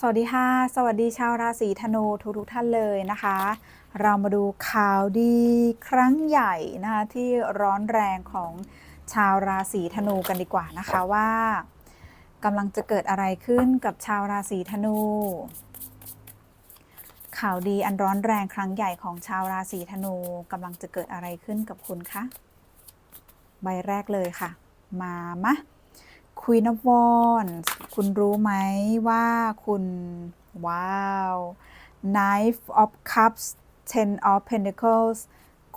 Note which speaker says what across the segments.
Speaker 1: สวัสดีค่ะ สวัสดีชาวราศีธนูทุกทุกท่านเลยนะคะ เรามาดูข่าวดีครั้งใหญ่นะคะที่ร้อนแรงของชาวราศีธนูกันดีกว่านะคะว่ากำลังจะเกิดอะไรขึ้นกับชาวราศีธนู ข่าวดีอันร้อนแรงครั้งใหญ่ของชาวราศีธนูกำลังจะเกิดอะไรขึ้นกับคุณคะใบแรกเลยค่ะ มามะ Queen of Wands คุณรู้ไหมว่าคุณว้าว Knife of Cups Ten of Pentacles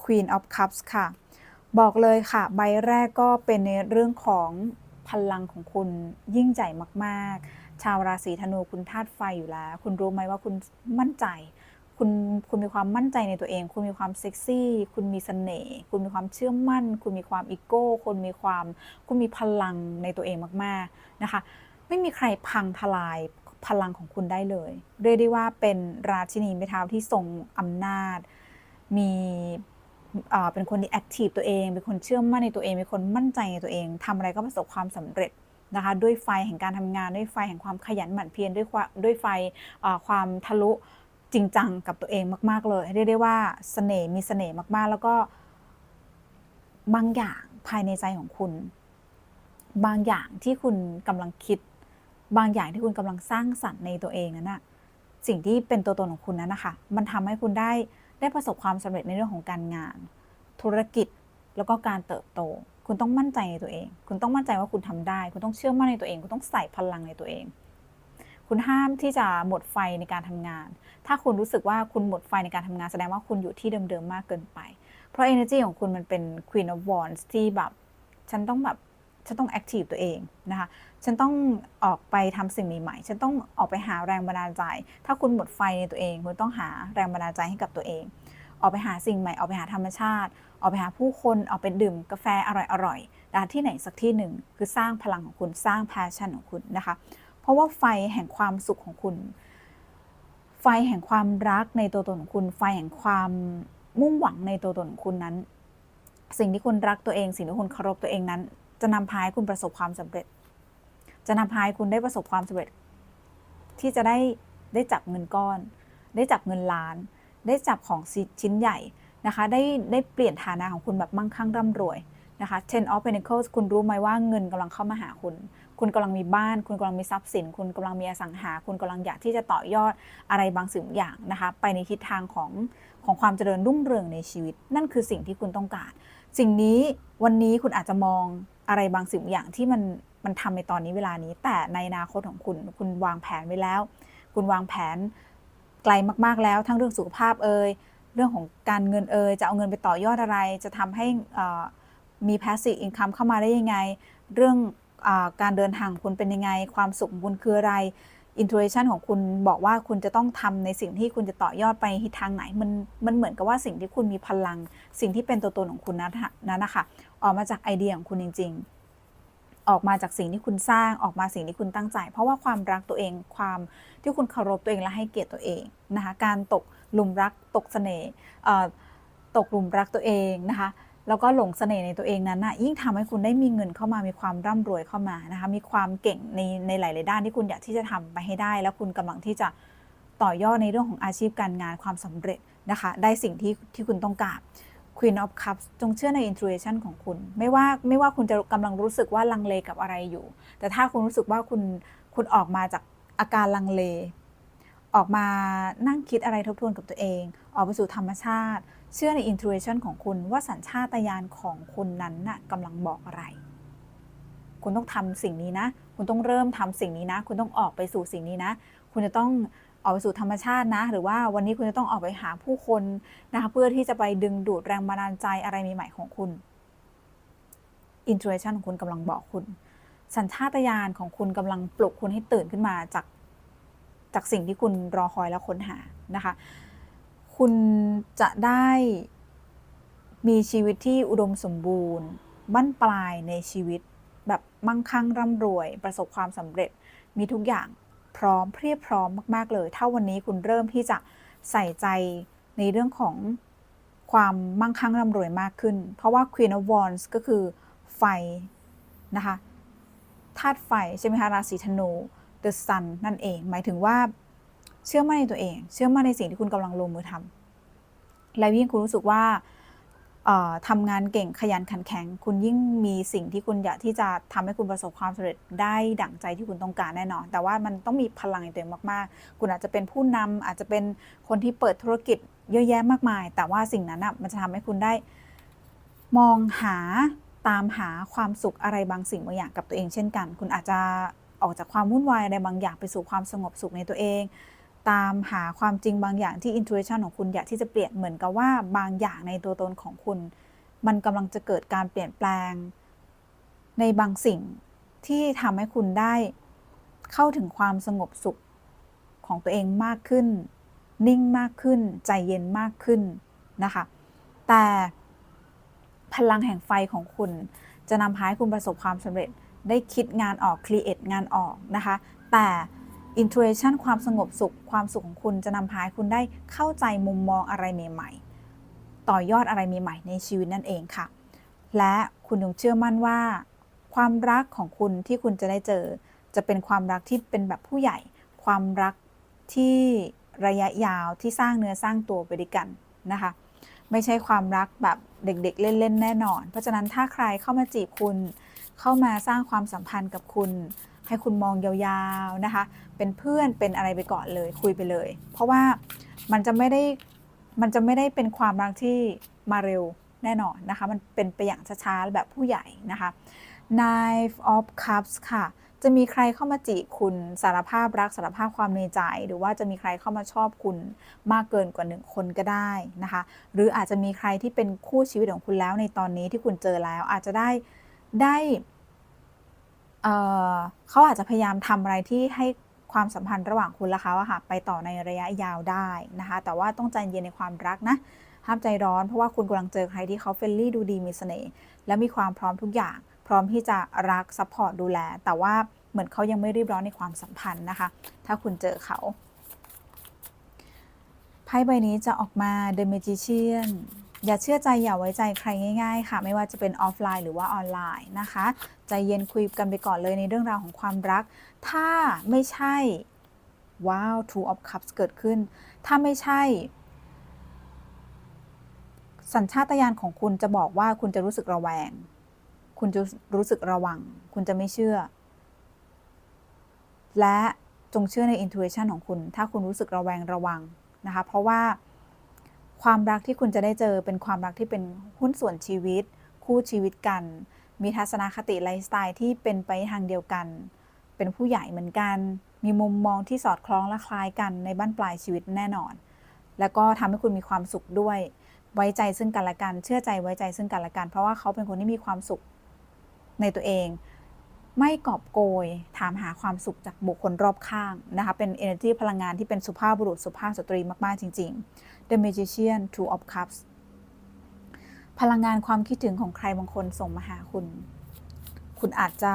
Speaker 1: Queen of Cups ค่ะ บอกเลยค่ะ ใบแรกก็เป็นในเรื่องของพลังของคุณยิ่งใหญ่มาก ๆ ชาวราศีธนูคุณธาตุไฟอยู่แล้ว คุณรู้ไหมว่าคุณมั่นใจ คุณคุณมีความมั่นใจในตัวเอง คุณมีความเซ็กซี่ คุณมีเสน่ห์คุณมีความเชื่อมั่น คุณมีความอีโก้คุณมีความ คุณมีพลังในตัวเองมากๆนะคะ ไม่มีใครพังทลายพลังของคุณได้เลย เรียกได้ว่าเป็นราชินีไม้เท้าที่ทรงอำนาจ มีเป็นคนที่แอคทีฟตัวเอง เป็นคนเชื่อมั่นในตัวเอง เป็นคนมั่นใจในตัวเองทำอะไรก็ประสบความสำเร็จนะคะด้วยไฟแห่งการทำงานด้วยไฟแห่งความขยันหมั่นเพียรด้วยความด้วยไฟความทะลุ จริงจังกับตัวเองมาก ๆ เลย เรียกได้ว่าเสน่ห์มีเสน่ห์มาก ๆ แล้วก็บางอย่างภายในใจของคุณ บางอย่างที่คุณกำลังคิด บางอย่างที่คุณกำลังสร้างสรรค์ในตัวเองนั้นนะสิ่งที่เป็นตัวตนของคุณนั้นนะคะ มันทำให้คุณได้ได้ประสบความสำเร็จในเรื่องของการงาน ธุรกิจแล้วก็การเติบโต คุณต้องมั่นใจในตัวเอง คุณต้องมั่นใจว่าคุณทำได้ คุณต้องเชื่อมั่นในตัวเอง คุณต้องใส่พลังในตัวเอง คุณห้ามที่จะหมดไฟในการทำงาน ถ้าคุณรู้สึกว่าคุณหมดไฟในการทำงานแสดงว่าคุณอยู่ที่เดิมๆมากเกินไป เพราะ energy ของคุณมันเป็น Queen of Wands ที่แบบฉันต้องแบบฉันต้อง active ตัวเองนะคะ ฉันต้องออกไปทำสิ่งใหม่ๆ ฉันต้องออกไปหาแรงบันดาลใจ ถ้าคุณหมดไฟในตัวเอง คุณต้องหาแรงบันดาลใจให้กับตัวเอง ออกไปหาสิ่งใหม่ ออกไปหาธรรมชาติ ออกไปหาผู้คน ออกไปดื่มกาแฟอร่อยๆนะะที่ไหนสักที่หนึ่ง คือสร้างพลังของคุณ สร้าง passion ของคุณนะคะ เพราะว่าไฟแห่งความสุขของคุณ ไฟแห่งความรักในตัวตนของคุณ ไฟแห่งความมุ่งหวังในตัวตนของคุณนั้น สิ่งที่คุณรักตัวเอง สิ่งที่คุณเคารพตัวเองนั้น จะนำพาให้คุณประสบความสำเร็จ จะนำพาให้คุณได้ประสบความสำเร็จ ที่จะได้ได้จับเงินก้อน ได้จับเงินล้าน ได้จับของชิ้นใหญ่นะคะ ได้ได้เปลี่ยนฐานะของคุณแบบมั่งคั่งร่ำรวยนะคะ Ten of Pentacles คุณรู้ไหมว่าเงินกำลังเข้ามาหาคุณ คุณกำลังมีบ้าน คุณกำลังมีทรัพย์สิน คุณกำลังมีอสังหา คุณกำลังอยากที่จะต่อยอดอะไรบางสิ่งอย่างนะคะ ไปในทิศทางของของความเจริญรุ่งเรืองในชีวิต นั่นคือสิ่งที่คุณต้องการ สิ่งนี้วันนี้คุณอาจจะมองอะไรบางสิ่งอย่างที่มันมันทำในตอนนี้เวลานี้ แต่ในอนาคตของคุณ คุณวางแผนไว้แล้ว คุณวางแผนไกลมากๆแล้ว ทั้งเรื่องสุขภาพเอ่ยเรื่องของการเงินเอ่ยจะเอาเงินไปต่อยอดอะไร จะทำให้มี passive income เข้ามาได้ยังไง เรื่อง การเดินทางของคุณเป็นยังไง ความสุขของคุณคืออะไร intuition ของคุณบอกว่าคุณจะต้องทำในสิ่งที่คุณจะต่อยอดไปทิศทางไหน มันมันเหมือนกับว่าสิ่งที่คุณมีพลัง สิ่งที่เป็นตัวตนของคุณนั้นนะคะออกมาจากไอเดียของคุณจริง ๆ ออกมาจากสิ่งที่คุณสร้างออกมาสิ่งที่คุณตั้งใจ เพราะว่าความรักตัวเองความที่คุณเคารพตัวเองและให้เกียรติตัวเองนะคะการตกหลุมรักตกเสน่ห์ตกหลุมรักตัวเองนะคะ แล้วก็หลงเสน่ห์ในตัวเองนั้นนะยิ่งทำให้คุณได้มีเงินเข้ามามีความร่ำรวยเข้ามานะคะมีความเก่งในในหลาย ๆ ด้านที่คุณอยากที่จะทำไปให้ได้ แล้วคุณกำลังที่จะต่อยอดในเรื่องของอาชีพการงานความสำเร็จนะคะ ได้สิ่งที่ที่คุณต้องการ Queen of Cups จงเชื่อใน intuition ของคุณ ไม่ว่าไม่ว่าคุณจะกำลังรู้สึกว่าลังเลกับอะไรอยู่ แต่ถ้าคุณรู้สึกว่าคุณคุณออกมาจากอาการลังเล ออกมานั่งคิดอะไรทบทวนกับตัวเอง ออกไปสู่ธรรมชาติ เชื่อใน intuition ของคุณว่าสัญชาตญาณของคุณนั้นน่ะกำลังบอกอะไร คุณต้องทำสิ่งนี้นะ คุณต้องเริ่มทำสิ่งนี้นะ คุณต้องออกไปสู่สิ่งนี้นะ คุณจะต้องออกไปสู่ธรรมชาตินะ หรือว่าวันนี้คุณจะต้องออกไปหาผู้คนนะคะเพื่อที่จะไปดึงดูดแรงบันดาลใจอะไรใหม่ๆของคุณ intuition ของคุณกำลังบอกคุณ สัญชาตญาณของคุณกำลังปลุกคุณให้ตื่นขึ้นมาจากจากสิ่งที่คุณรอคอยและค้นหานะคะ คุณจะได้มีชีวิตที่อุดมสมบูรณ์ บั้นปลายในชีวิต แบบมั่งคั่งร่ำรวย ประสบความสำเร็จ มีทุกอย่างพร้อมเพรียบพร้อมมาก ๆ เลย ถ้าวันนี้คุณเริ่มที่จะใส่ใจในเรื่องของความมั่งคั่งร่ำรวยมากขึ้น เพราะว่า Queen of Wands ก็คือไฟนะคะธาตุไฟ ใช่ไหมคะราศีธนู the sun นั่นเอง หมายถึงว่า เชื่อมั่นในตัวเอง เชื่อมั่นในสิ่งที่คุณกำลังลงมือทำและยิ่งคุณรู้สึกว่าเอ่อทำงานเก่งขยันขันแข็ง คุณยิ่งมีสิ่งที่คุณอยากที่จะทำให้คุณประสบความสำเร็จได้ดั่งใจที่คุณต้องการแน่นอน แต่ว่ามันต้องมีพลังในตัวเองมากๆ คุณอาจจะเป็นผู้นำอาจจะเป็นคนที่เปิดธุรกิจเยอะแยะมากมาย แต่ว่าสิ่งนั้นอะมันจะทำให้คุณได้มองหาตามหาความสุขอะไรบางสิ่งบางอย่างกับตัวเองเช่นกัน คุณอาจจะออกจากความวุ่นวายอะไรบางอย่างไปสู่ความสงบสุขในตัวเอง ตามหาความจริงบางอย่างที่ intuition ของคุณอยากที่จะเปลี่ยนเหมือนกับว่าบางอย่างในตัวตนของคุณ มันกำลังจะเกิดการเปลี่ยนแปลง ในบางสิ่งที่ทำให้คุณได้เข้าถึงความสงบสุขของตัวเองมากขึ้น นิ่งมากขึ้น ใจเย็นมากขึ้นนะคะ แต่พลังแห่งไฟของคุณจะนำพาให้คุณประสบความสำเร็จได้คิดงานออก create งานออกนะคะ แต่ intuition ความสงบสุข ความสุขของคุณจะนำพาให้คุณได้เข้าใจมุมมองอะไรใหม่ ๆ ต่อยอดอะไรใหม่ๆ ในชีวิตนั่นเองค่ะ และคุณยงเชื่อมั่นว่า ความรักของคุณที่คุณจะได้เจอ จะเป็นความรักที่เป็นแบบผู้ใหญ่ ความรักที่ระยะยาวที่สร้างเนื้อสร้างตัวไปด้วยกันนะคะ ไม่ใช่ความรักแบบเด็กๆ เล่นๆ แน่นอน เพราะฉะนั้นถ้าใครเข้ามาจีบคุณ เข้ามาสร้างความสัมพันธ์กับคุณ ให้คุณมองยาวๆนะคะ เป็นเพื่อนเป็นอะไรไปก่อนเลย คุยไปเลย เพราะว่ามันจะไม่ได้มันจะไม่ได้เป็นความรักที่มาเร็วแน่นอนนะคะ มันเป็นไปอย่างช้าๆแบบผู้ใหญ่นะคะ Knife of Cups ค่ะ จะมีใครเข้ามาจีบคุณสารภาพรักสารภาพความในใจ หรือว่าจะมีใครเข้ามาชอบคุณมากเกินกว่าหนึ่งคนก็ได้นะคะ หรืออาจจะมีใครที่เป็นคู่ชีวิตของคุณแล้วในตอนนี้ที่คุณเจอแล้วอาจจะได้ได้ เอ่อเขาอาจจะพยายามทำอะไรที่ให้ความสัมพันธ์ระหว่างคุณและเขาอะค่ะไปต่อในระยะยาวได้นะคะ แต่ว่าต้องใจเย็นในความรักนะห้ามใจร้อนเพราะว่าคุณกำลังเจอใครที่เขาเฟรนลี่ดูดีมีเสน่ห์และมีความพร้อมทุกอย่าง พร้อมที่จะรักซัพพอร์ตดูแล แต่ว่าเหมือนเขายังไม่รีบร้อนในความสัมพันธ์นะคะ ถ้าคุณเจอเขาไพ่ใบนี้จะออกมา The Magician อย่าเชื่อใจอย่าไว้ใจใครง่าย ๆ ค่ะ ไม่ว่าจะเป็นออฟไลน์หรือว่าออนไลน์นะคะใจเย็นคุยกันไปก่อนเลยในเรื่องราวของความรัก ถ้าไม่ใช่ว้าว Two of Cups เกิดขึ้น ถ้าไม่ใช่ สัญชาตญาณของคุณจะบอกว่าคุณจะรู้สึกระแวง คุณจะรู้สึกระวัง คุณจะไม่เชื่อ และจงเชื่อใน intuition ของคุณ ถ้าคุณรู้สึกระแวงระวังนะคะ เพราะว่า ความรักที่คุณจะได้เจอเป็นความรักที่เป็นหุ้นส่วนชีวิต คู่ชีวิตกัน มีทัศนคติไลฟ์สไตล์ที่เป็นไปทางเดียวกัน เป็นผู้ใหญ่เหมือนกัน มีมุมมองที่สอดคล้องและคล้ายกันในบ้านปลายชีวิตแน่นอน แล้วก็ทำให้คุณมีความสุขด้วย ไว้ใจซึ่งกันและกัน เชื่อใจไว้ใจซึ่งกันและกัน เพราะว่าเขาเป็นคนที่มีความสุขในตัวเอง ไม่กอบโกย ถามหาความสุขจากบุคคลรอบข้างนะคะเป็น energy พลังงานที่เป็นสุภาพบุรุษสุภาพสตรีมาก ๆ จริง ๆ The Magician Two of Cups พลังงานความคิดถึงของใครบางคนส่งมาหาคุณ คุณอาจจะ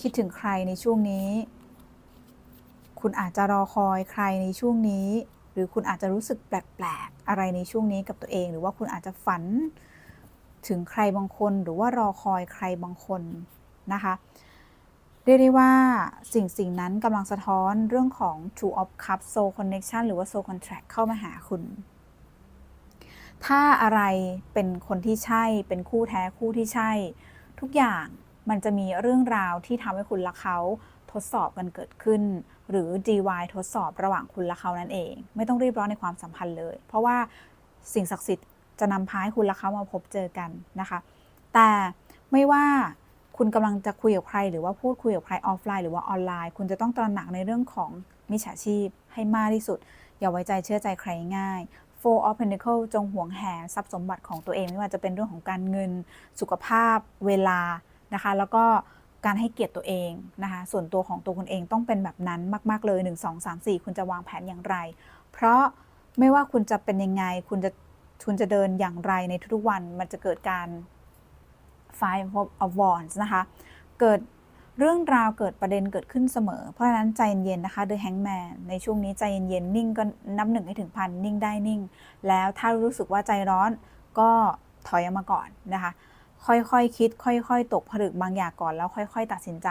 Speaker 1: คิดถึงใครในช่วงนี้ คุณอาจจะรอคอยใครในช่วงนี้ หรือคุณอาจจะรู้สึกแปลก ๆ อะไรในช่วงนี้กับตัวเอง หรือว่าคุณอาจจะฝันถึงใครบางคน หรือว่ารอคอยใครบางคน นะคะเรียกได้ว่าสิ่งสิ่งนั้นกำลังสะท้อนเรื่องของ Two of Cups Soul Connection หรือว่า Soul Contract เข้ามาหาคุณ ถ้าอะไรเป็นคนที่ใช่ เป็นคู่แท้คู่ที่ใช่ ทุกอย่างมันจะมีเรื่องราวที่ทำให้คุณและเขาทดสอบกันเกิดขึ้น หรือ DY ทดสอบระหว่างคุณและเขานั่นเอง ไม่ต้องรีบร้อนในความสัมพันธ์เลย เพราะว่าสิ่งศักดิ์สิทธิ์จะนำพาให้คุณและเขามาพบเจอกันนะคะ แต่ไม่ว่า คุณกำลังจะคุยกับใคร หรือว่าพูดคุยกับใครออฟไลน์หรือว่าออนไลน์ คุณจะต้องตระหนักในเรื่องของมิจฉาชีพให้มากที่สุด อย่าไว้ใจเชื่อใจใครง่าย Four of Pentacles จงหวงแหนทรัพย์สมบัติของตัวเองไม่ว่าจะเป็นเรื่องของการเงินสุขภาพ เวลานะคะ แล้วก็การให้เกียรติตัวเองนะคะ ส่วนตัวของตัวคุณเองต้องเป็นแบบนั้นมาก ๆ เลย 1 2 3 4 คุณจะวางแผนอย่างไร เพราะไม่ว่าคุณจะเป็นยังไง คุณจะคุณจะเดินอย่างไรในทุกๆวัน มันจะเกิดการ Five of Wands นะคะ เกิดเรื่องราวเกิดประเด็นเกิดขึ้นเสมอ เพราะฉะนั้นใจเย็นๆนะคะ The Hangman ในช่วงนี้ใจเย็นๆนิ่งก็นับหนึ่งให้ถึงพันนิ่งได้นิ่ง แล้วถ้ารู้สึกว่าใจร้อนก็ถอยออกมาก่อนนะคะ ค่อยๆคคิด ค่อยๆ ตกผลึกบางอย่างก่อนแล้วค่อย ๆ ตัดสินใจ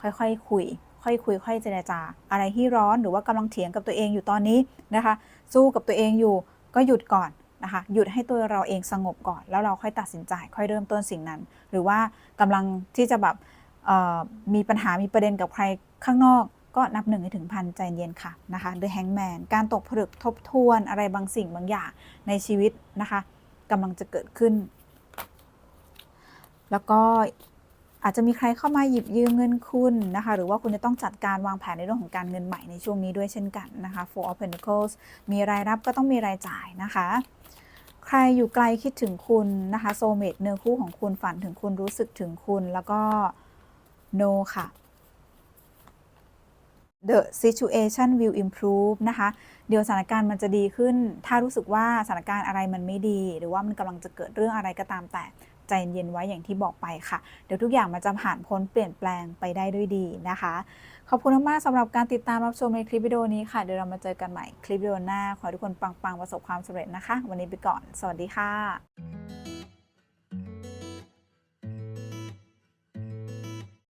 Speaker 1: ค่อยๆ คุยคค่อยคุย ค่อยเจรจา อะไรที่ร้อนหรือว่ากำลังเถียงกับตัวเองอยู่ตอนนี้นะคะ สู้กับตัวเองอยู่ก็หยุดก่อน นะคะหยุดให้ตัวเราเองสงบก่อน แล้วเราค่อยตัดสินใจ ค่อยเริ่มต้นสิ่งนั้น หรือว่ากำลังที่จะแบบมีปัญหามีประเด็นกับใครข้างนอก ก็นับหนึ่งให้ถึงพันใจเย็นค่ะนะคะ The Hangman การตกผลึกทบทวนอะไรบางสิ่งบางอย่างในชีวิตนะคะกำลังจะเกิดขึ้น แล้วก็ อาจจะมีใครเข้ามาหยิบยืมเงินคุณนะคะ หรือว่าคุณจะต้องจัดการวางแผนในเรื่องของการเงินใหม่ในช่วงนี้ด้วยเช่นกันนะคะ Four of Pentacles มีรายรับก็ต้องมีรายจ่ายนะคะ ใครอยู่ไกลคิดถึงคุณนะคะโซเมตเนื้อคู่ของคุณฝันถึงคุณรู้สึกถึงคุณแล้วก็ no ค่ะ the situation will improve นะคะ เดี๋ยวสถานการณ์มันจะดีขึ้น ถ้ารู้สึกว่าสถานการณ์อะไรมันไม่ดี หรือว่ามันกำลังจะเกิดเรื่องอะไรก็ตามแต่ ใจเย็นไว้อย่างที่บอกไปค่ะ เดี๋ยวทุกอย่างมันจะผ่านพ้นเปลี่ยนแปลงไปได้ด้วยดีนะคะ ขอบคุณมากๆสำหรับการติดตามรับชมในคลิปวิดีโอนี้ค่ะ เดี๋ยวเรามาเจอกันใหม่คลิปวิดีโอหน้า ขอให้ทุกคนปังๆประสบความสำเร็จนะคะ วันนี้ไปก่อน สวัสดีค่ะ